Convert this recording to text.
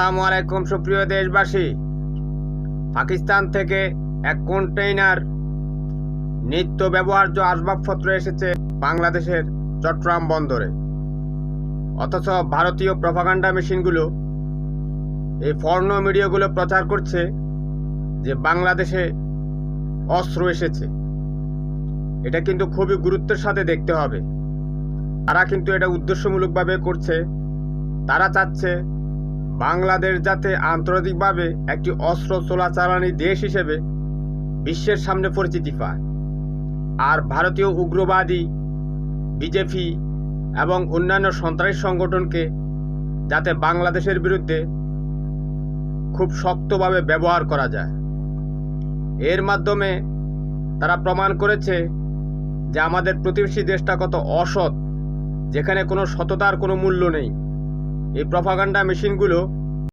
আসসালামু আলাইকুম, সুপ্রিয় দেশবাসী। পাকিস্তান থেকে এক কন্টেইনার নিত্য ব্যবহার্য আসবাবপত্র এসেছে বাংলাদেশের চট্টগ্রাম বন্দরে। অথচ ভারতীয় প্রপাগান্ডা মেশিনগুলো, এই ফর্ণ মিডিয়াগুলো প্রচার করছে যে বাংলাদেশে অস্ত্র এসেছে। এটা কিন্তু খুবই গুরুত্বের সাথে দেখতে হবে। তারা কিন্তু এটা উদ্দেশ্যমূলকভাবে করছে। তারা চাচ্ছে বাংলাদেশ যাতে আন্তর্জাতিকভাবে একটি অস্ত্র চোরাচালানি দেশ হিসেবে বিশ্বের সামনে পরিচিতি পায়। আর ভারতীয় উগ্রবাদী, বিজেপি এবং অন্যান্য সন্ত্রাসী সংগঠনকে যাতে বাংলাদেশের বিরুদ্ধে খুব শক্তভাবে ব্যবহার করা যায়। এর মাধ্যমে তারা প্রমাণ করেছে যে আমাদের প্রতিবেশী দেশটা কত অসৎ, যেখানে কোনো সততার কোনো মূল্য নেই। এই প্রপাগান্ডা মেশিনগুলো